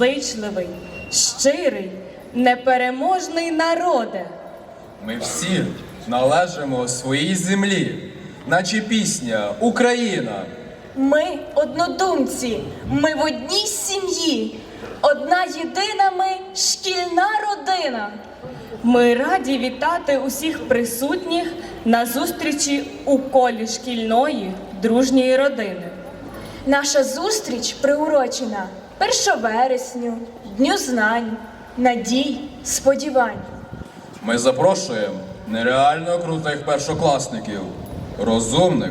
доброзичливий, щирий, непереможний народе. Ми всі належимо своїй землі, наче пісня Україна. Ми однодумці, ми в одній сім'ї. Одна єдина ми шкільна родина. Ми раді вітати усіх присутніх на зустрічі у колі шкільної дружньої родини. Наша зустріч приурочена 1 вересню, Дню знань, надій, сподівань. Ми запрошуємо нереально крутих першокласників, розумних,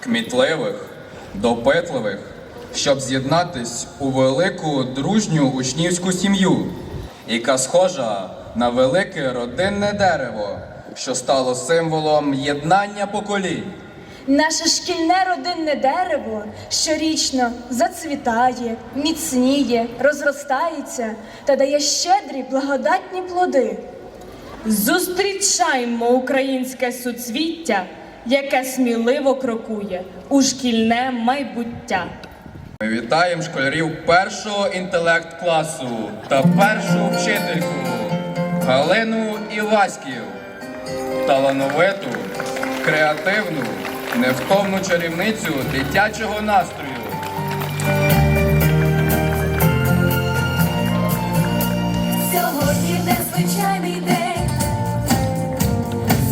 кмітливих, допитливих, щоб з'єднатись у велику дружню учнівську сім'ю, яка схожа на велике родинне дерево, що стало символом єднання поколінь. Наше шкільне родинне дерево щорічно зацвітає, міцніє, розростається та дає щедрі благодатні плоди. Зустрічаймо українське суцвіття, яке сміливо крокує у шкільне майбуття. Ми вітаємо школярів першого інтелект класу та першу вчительку Галину Іваськів, талановиту, креативну, невтомну чарівницю дитячого настрою. Сьогодні незвичайний день,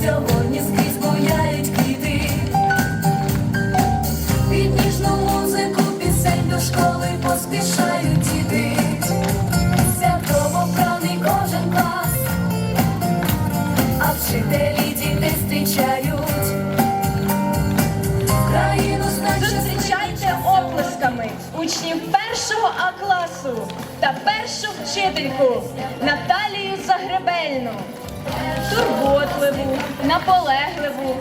сьогодні скрізь бояють квіти, під ніжну музику пісень до школи поспішають першу вчительку Наталію Загребельну. Турботливу, наполегливу,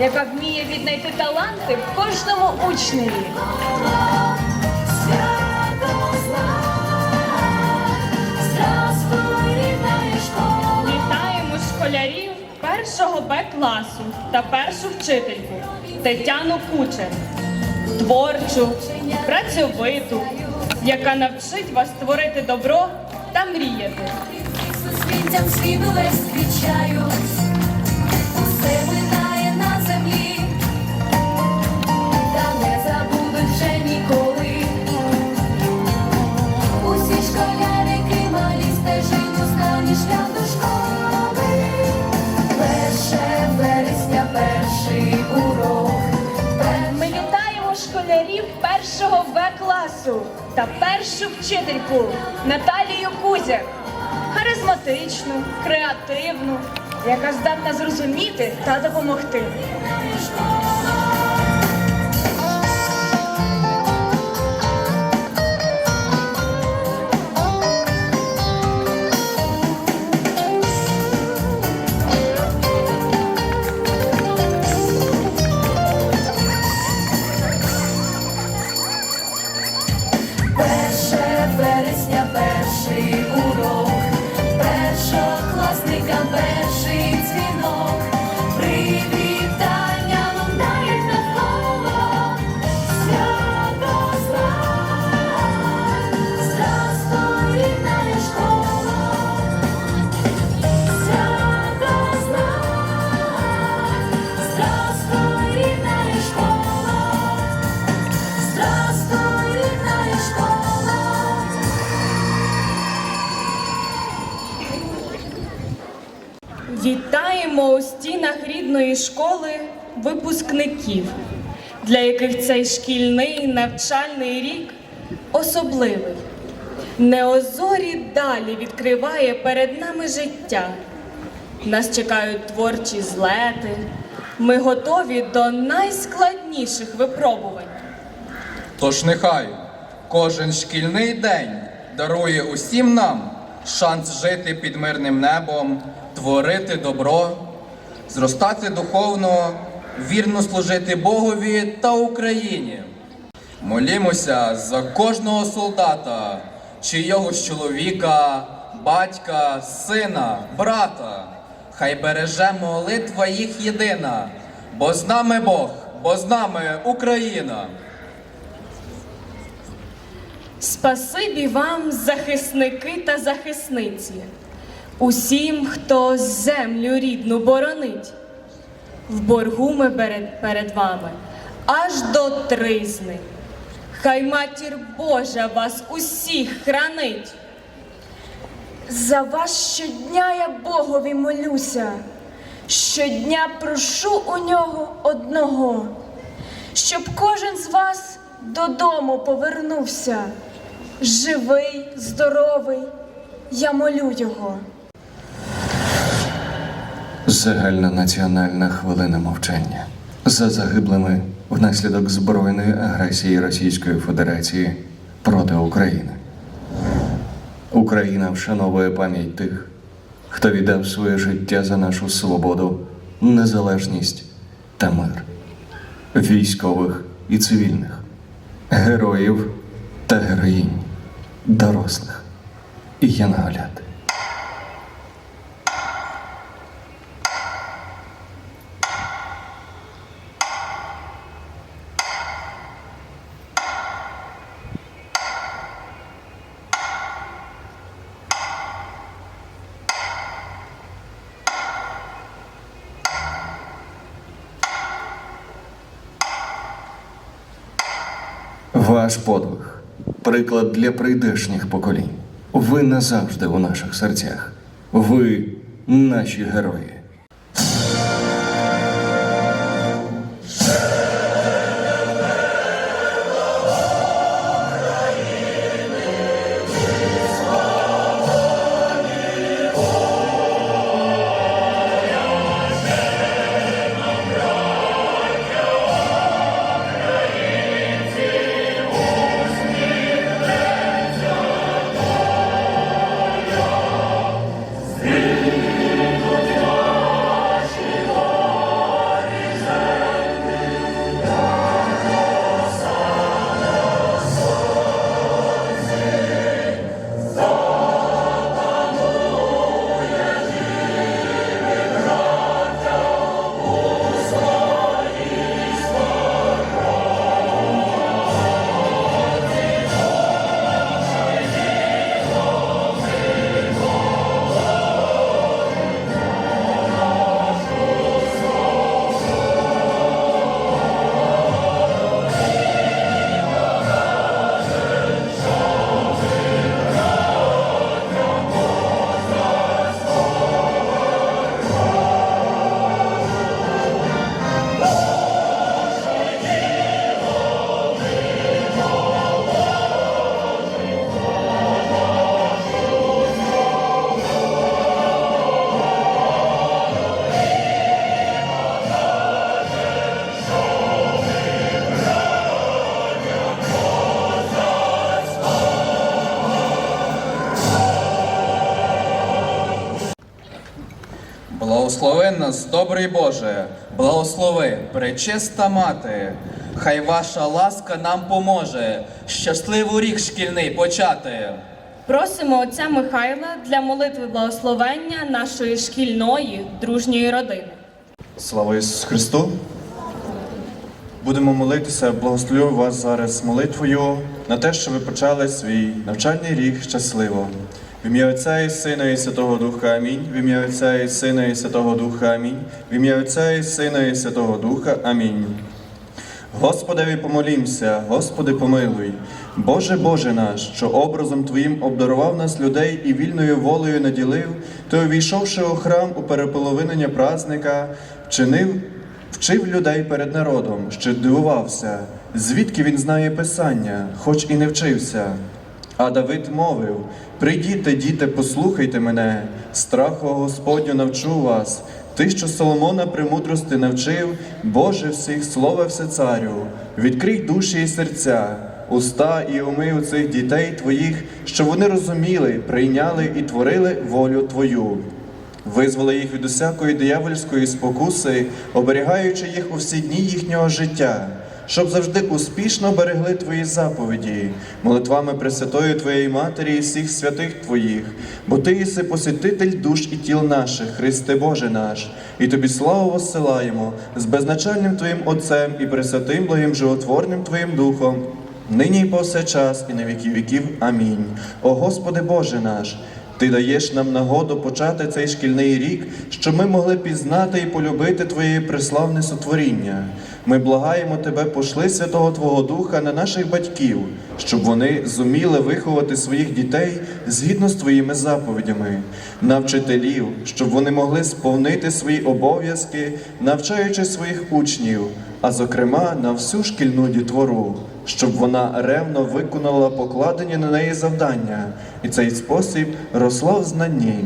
яка вміє віднайти таланти в кожному учневі. Вітаємо школярів першого Б класу та першу вчительку Тетяну Кучер, творчу, працьовиту, яка навчить вас творити добро та мріяти. Суспільцям світу весь зустрічають, усе минає на землі, та не забудуть вже ніколи. Усі школярики малі стежить останній шлях до школи. Перше вересня, перший урок. Ми вітаємо школярів першого В класу та першу вчительку Наталію Кузяк. Харизматичну, креативну, яка здатна зрозуміти та допомогти. Рідної школи випускників, для яких цей шкільний навчальний рік особливий. Неозорі далі відкриває перед нами життя. Нас чекають творчі злети. Ми готові до найскладніших випробувань. Тож нехай кожен шкільний день дарує усім нам шанс жити під мирним небом, творити добро, зростати духовно, вірно служити Богові та Україні. Молімося за кожного солдата, чийогось чоловіка, батька, сина, брата. Хай береже молитва їх єдина, бо з нами Бог, бо з нами Україна. Спасибі вам, захисники та захисниці, усім, хто землю рідну боронить. В боргу ми перед, перед вами аж до тризни. Хай матір Божа вас усіх хранить. За вас щодня я Богові молюся, щодня прошу у нього одного, щоб кожен з вас додому повернувся. Живий, здоровий, я молю його. Загальна національна хвилина мовчання за загиблими внаслідок збройної агресії Російської Федерації проти України. Україна вшановує пам'ять тих, хто віддав своє життя за нашу свободу, незалежність та мир, військових і цивільних, героїв та героїнь, дорослих і янголят. Ваш подвиг приклад для прийдешніх поколінь. Ви назавжди у наших серцях. Ви наші герої. Благослови нас, добрий Боже, благослови, пречиста мати, хай ваша ласка нам поможе, щасливий рік шкільний почати. Просимо отця Михайла для молитви благословення нашої шкільної дружньої родини. Слава Ісусу Христу! Будемо молитися, благословлю вас зараз молитвою на те, що ви почали свій навчальний рік щасливо. В ім'я Отця і Сина і Святого Духа Амінь. В ім'я Отця і Сина і Святого Духа Амінь. В ім'я Отця і Сина і Святого Духа Амінь. Господеві помолімся, Господи помилуй. Боже Боже наш, що образом Твоїм обдарував нас людей і вільною волею наділив, Ти, увійшовши у храм у переполовинення празника, вчинив, вчив людей перед народом, що дивувався, звідки він знає Писання, хоч і не вчився. А Давид мовив: Прийдіте, діти, послухайте мене, страху Господню навчу вас. Ти, що Соломона премудрости навчив, Боже всіх слова все царю, відкрий душі і серця, уста і уми у цих дітей твоїх, щоб вони розуміли, прийняли і творили волю Твою. Визволи їх від усякої диявольської спокуси, оберігаючи їх у всі дні їхнього життя, щоб завжди успішно берегли Твої заповіді, молитвами Пресвятої Твоєї Матері і всіх святих Твоїх, бо Ти єси посітитель душ і тіл наших, Христе Боже наш, і Тобі славу воссилаємо з безначальним Твоїм Отцем і Пресвятим благим животворним Твоїм Духом, нині і повсякчас, і на віки віків. Амінь. О Господи Боже наш, Ти даєш нам нагоду почати цей шкільний рік, щоб ми могли пізнати і полюбити Твоє преславне сотворіння. Ми благаємо Тебе, пошли Святого Твого Духа на наших батьків, щоб вони зуміли виховати своїх дітей згідно з Твоїми заповідями, на вчителів, щоб вони могли сповнити свої обов'язки, навчаючи своїх учнів, а зокрема на всю шкільну дітвору, щоб вона ревно виконала покладені на неї завдання і цей спосіб росла в знанні.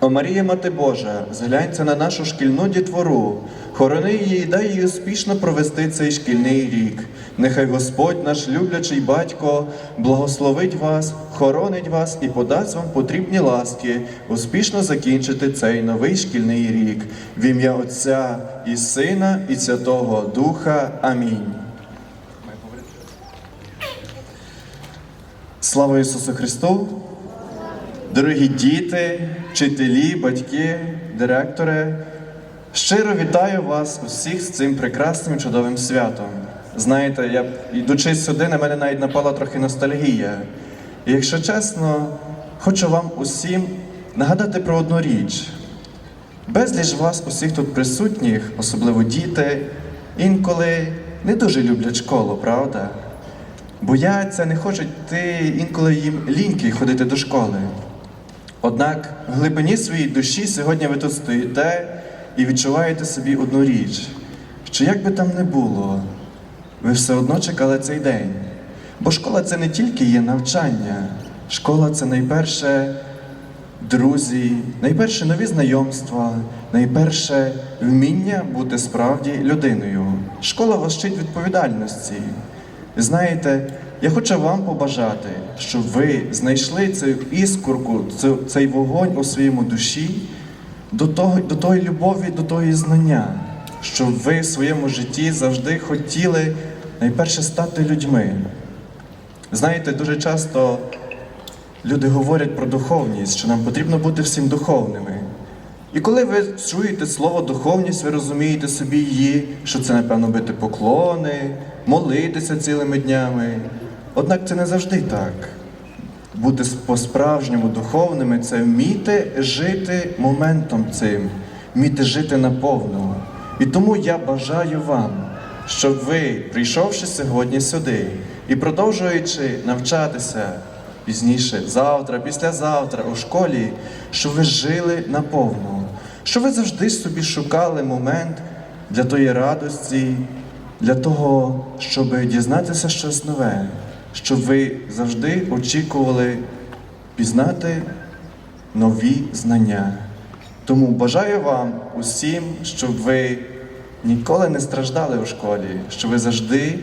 О Марія, Мати Божа, зглянься на нашу шкільну дітвору, хорони її і дай їй успішно провести цей шкільний рік. Нехай Господь, наш люблячий батько, благословить вас, хоронить вас і подасть вам потрібні ласки, успішно закінчити цей новий шкільний рік. В ім'я Отця і Сина, і Святого Духа. Амінь. Слава Ісусу Христу! Дорогі діти, вчителі, батьки, директори, щиро вітаю вас усіх з цим прекрасним чудовим святом. Знаєте, я йдучи сюди, на мене навіть напала трохи ностальгія. І якщо чесно, хочу вам усім нагадати про одну річ. Безліч вас, усіх тут присутніх, особливо діти, інколи не дуже люблять школу, правда? Бояться, не хочуть йти, інколи їм ліньки ходити до школи. Однак в глибині своїй душі сьогодні ви тут стоїте і відчуваєте собі одну річ, що як би там не було, ви все одно чекали цей день. Бо школа це не тільки є навчання, школа це найперше друзі, найперше нові знайомства, найперше вміння бути справді людиною. Школа вас вчить відповідальності. Знаєте, я хочу вам побажати, щоб ви знайшли цю іскорку, цей вогонь у своєму душі до, того, до тої любові, до тої знання, щоб ви в своєму житті завжди хотіли найперше стати людьми. Знаєте, дуже часто люди говорять про духовність, що нам потрібно бути всім духовними. І коли ви чуєте слово духовність, ви розумієте собі її, що це, напевно, бити поклони, молитися цілими днями. Однак це не завжди так. Бути по-справжньому духовними це вміти жити моментом цим, вміти жити наповну. І тому я бажаю вам, щоб ви, прийшовши сьогодні сюди і продовжуючи навчатися пізніше, завтра, післязавтра у школі, щоб ви жили наповну, щоб ви завжди собі шукали момент для тої радості, для того, щоб дізнатися щось нове, щоб ви завжди очікували пізнати нові знання. Тому бажаю вам усім, щоб ви ніколи не страждали у школі, щоб ви завжди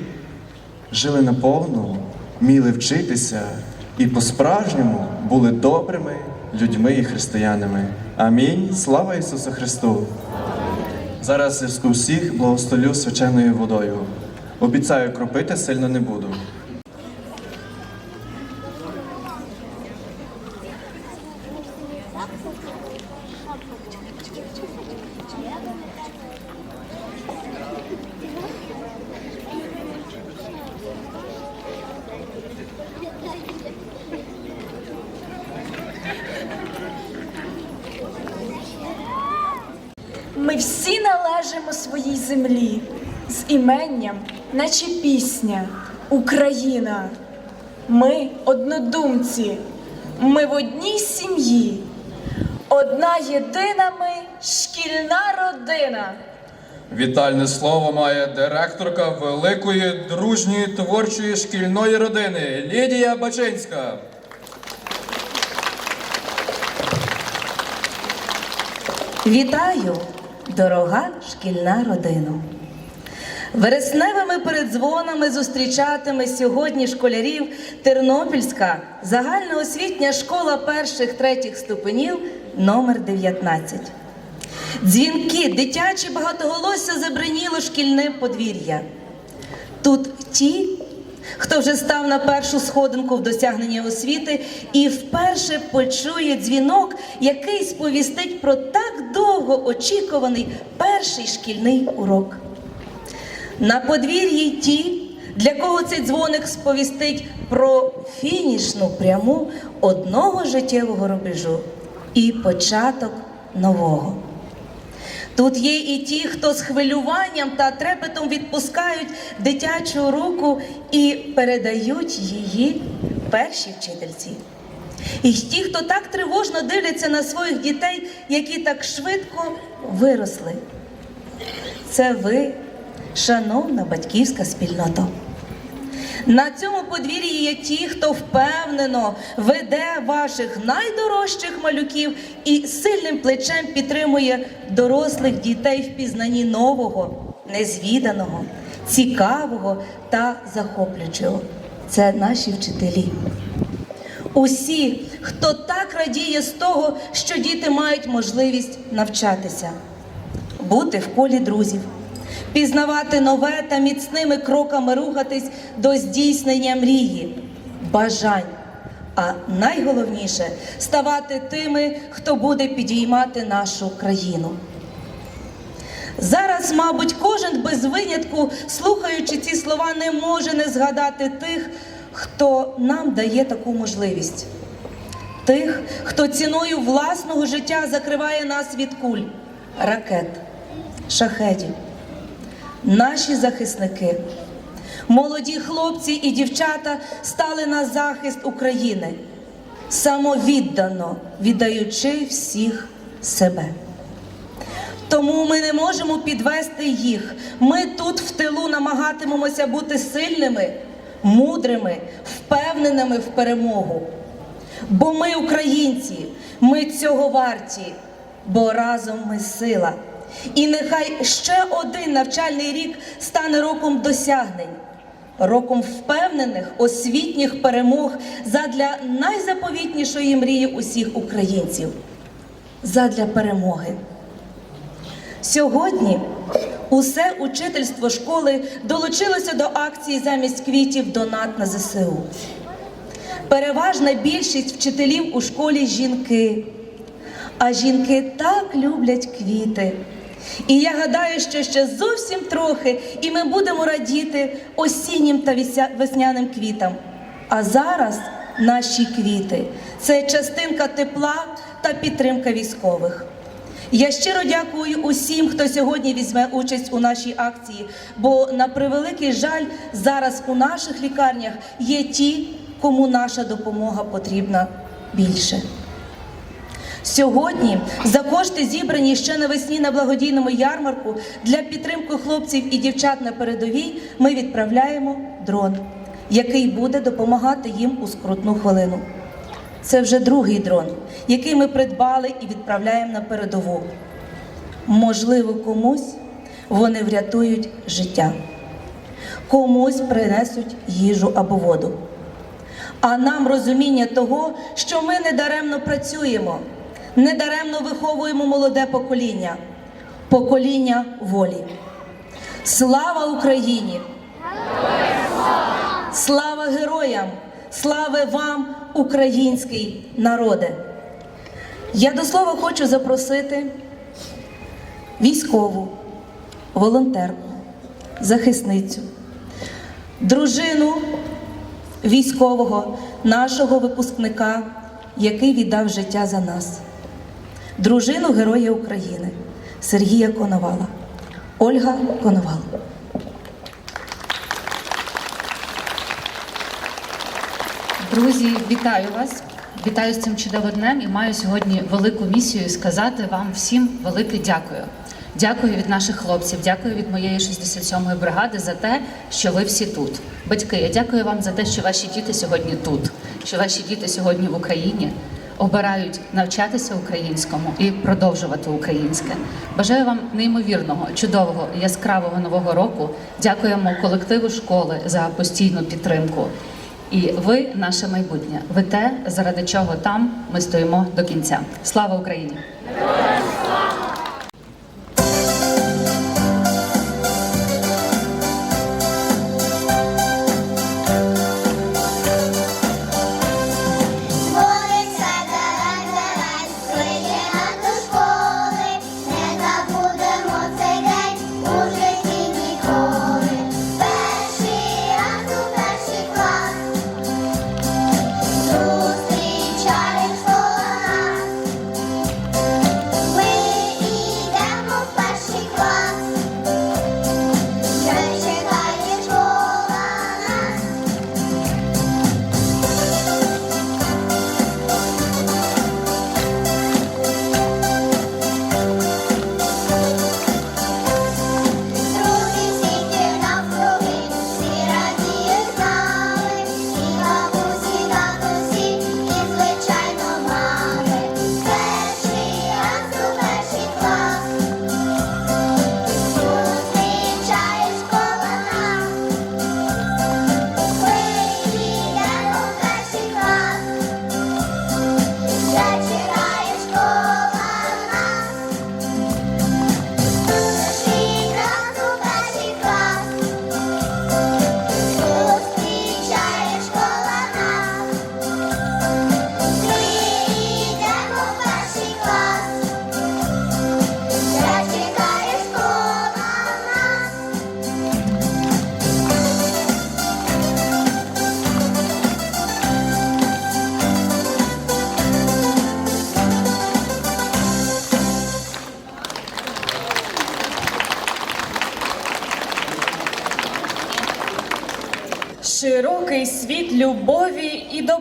жили наповну, вміли вчитися і по-справжньому були добрими людьми і християнами. Амінь. Слава Ісусу Христу! Зараз зв'язку всіх благостолю свяченою водою. Обіцяю, кропити сильно не буду. Ми всі належимо своїй землі з іменням, наче пісня Україна. Ми однодумці, ми в одній сім'ї. Одна єдина ми шкільна родина. Вітальне слово має директорка великої дружньої творчої шкільної родини Лідія Бачинська. Вітаю, дорога шкільна родина. Вересневими передзвонами зустрічатиме сьогодні школярів Тернопільська загальноосвітня школа перших третіх ступенів номер 19. Дзвінки, дитячі багатоголосся забриніло шкільне подвір'я. Тут ті, хто вже став на першу сходинку в досягненні освіти і вперше почує дзвінок, який сповістить про так довго очікуваний перший шкільний урок. На подвір'ї ті, для кого цей дзвоник сповістить про фінішну пряму одного життєвого рубежу і початок нового. Тут є і ті, хто з хвилюванням та трепетом відпускають дитячу руку і передають її першій вчительці. І ті, хто так тривожно дивляться на своїх дітей, які так швидко виросли. Це ви, шановна батьківська спільнота. На цьому подвір'ї є ті, хто впевнено веде ваших найдорожчих малюків і сильним плечем підтримує дорослих дітей в пізнанні нового, незвіданого, цікавого та захоплюючого. Це наші вчителі. Усі, хто так радіє з того, що діти мають можливість навчатися, бути в колі друзів, пізнавати нове та міцними кроками рухатись до здійснення мрії, бажань. А найголовніше ставати тими, хто буде підіймати нашу країну. Зараз, мабуть, кожен без винятку, слухаючи ці слова, не може не згадати тих, хто нам дає таку можливість. Тих, хто ціною власного життя закриває нас від куль, ракет, шахедів. Наші захисники, молоді хлопці і дівчата стали на захист України, самовіддано віддаючи всіх себе. Тому ми не можемо підвести їх. Ми тут в тилу намагатимемося бути сильними, мудрими, впевненими в перемогу. Бо ми українці, ми цього варті, бо разом ми сила. І нехай ще один навчальний рік стане роком досягнень, роком впевнених освітніх перемог задля найзаповітнішої мрії усіх українців задля перемоги. Сьогодні усе учительство школи долучилося до акції замість квітів донат на ЗСУ. Переважна більшість вчителів у школі жінки, а жінки так люблять квіти. І я гадаю, що ще зовсім трохи, і ми будемо радіти осіннім та весняним квітам. А зараз наші квіти це частинка тепла та підтримка військових. Я щиро дякую усім, хто сьогодні візьме участь у нашій акції, бо на превеликий жаль, зараз у наших лікарнях є ті, кому наша допомога потрібна більше. Сьогодні за кошти, зібрані ще навесні на благодійному ярмарку для підтримки хлопців і дівчат на передовій, ми відправляємо дрон, який буде допомагати їм у скрутну хвилину. Це вже другий дрон, який ми придбали і відправляємо на передову. Можливо, комусь вони врятують життя, комусь принесуть їжу або воду. А нам розуміння того, що ми недаремно працюємо, недаремно виховуємо молоде покоління, покоління волі. Слава Україні! Слава героям! Слава вам, український народе! Я до слова хочу запросити військову, волонтерку, захисницю, дружину військового, нашого випускника, який віддав життя за нас, дружину Героя України Сергія Коновала, Ольга Коновал. Друзі, вітаю вас! Вітаю з цим чудовим днем і маю сьогодні велику місію сказати вам всім велике дякую. Дякую від наших хлопців, дякую від моєї 67-ї бригади за те, що ви всі тут. Батьки, я дякую вам за те, що ваші діти сьогодні тут, що ваші діти сьогодні в Україні обирають навчатися українському і продовжувати українське. Бажаю вам неймовірного, чудового, яскравого нового року. Дякуємо колективу школи за постійну підтримку. І ви наше майбутнє. Ви те, заради чого там ми стоїмо до кінця. Слава Україні!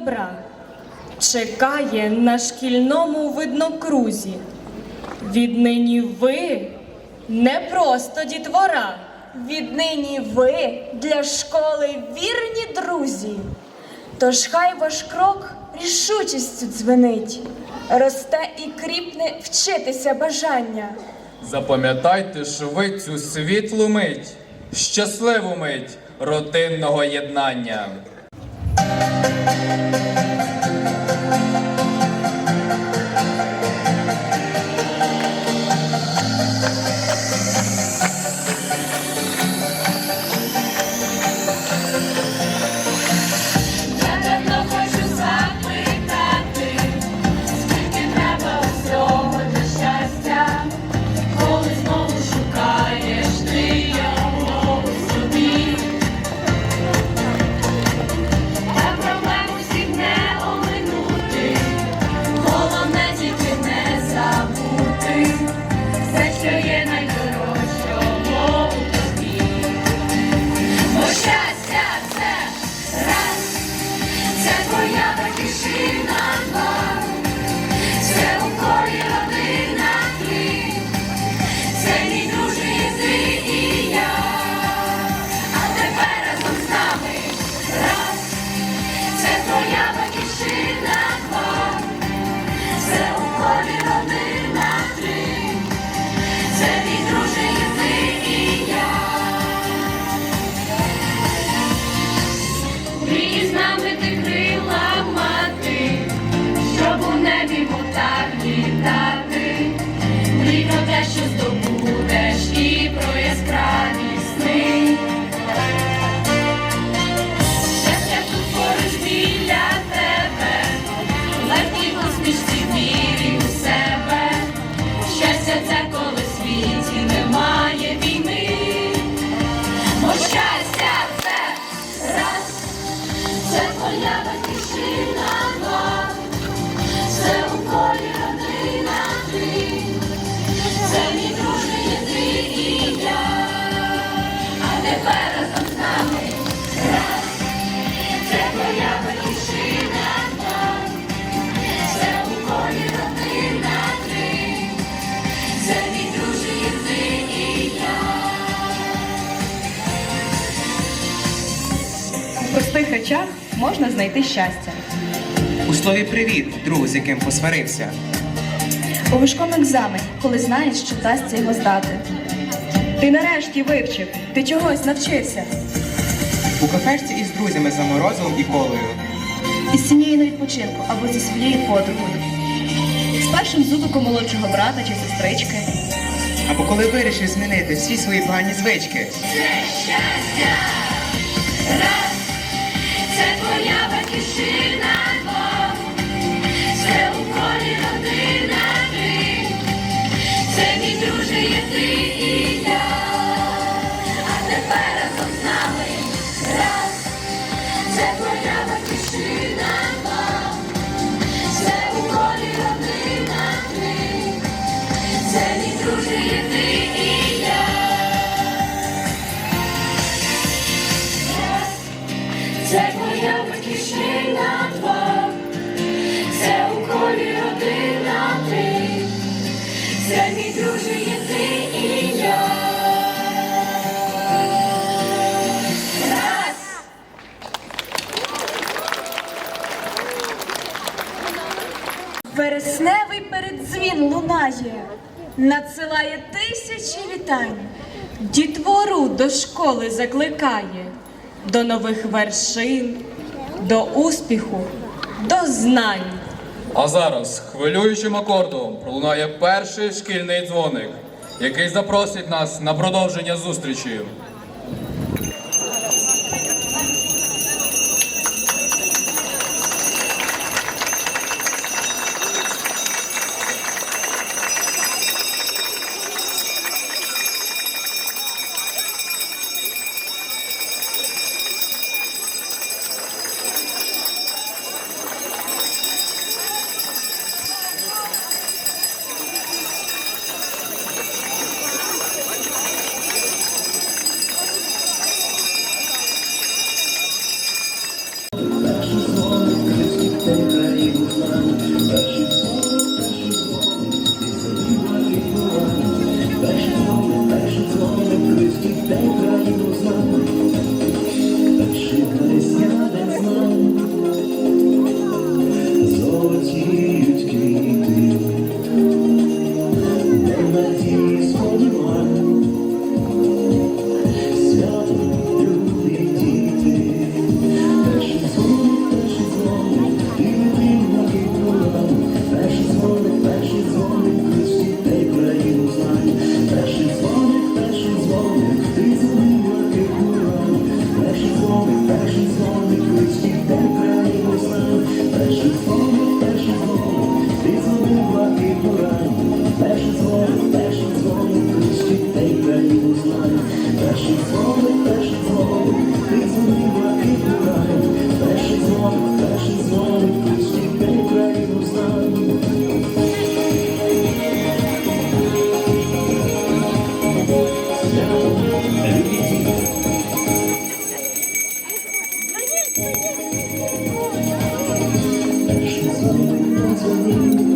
Добра чекає на шкільному виднокрузі. Віднині ви не просто дітвора. Віднині ви для школи вірні друзі. Тож хай ваш крок рішучістю дзвенить, росте і кріпне вчитися бажання. Запам'ятайте ж ви цю світлу мить, щасливу мить родинного єднання. Я знайти щастя. У слові привіт, другу, з яким посварився. У важкому екзамені, коли знаєш, що вдасться його здати. Ти нарешті вивчив, ти чогось навчився. У кафешці із друзями за морозивом і колою. Із сім'єю на відпочинку або зі своєю подругою. З першим зубиком молодшого брата чи сестрички. Або коли вирішив змінити всі свої погані звички. Це твоя батьківщина два, це у колі родина три, це мій друже є ти і я, лунає, надсилає тисячі вітань. Дітвору до школи закликає, до нових вершин, до успіху, до знань. А зараз хвилюючим акордом пролунає перший шкільний дзвоник, який запросить нас на продовження зустрічі. Thank you.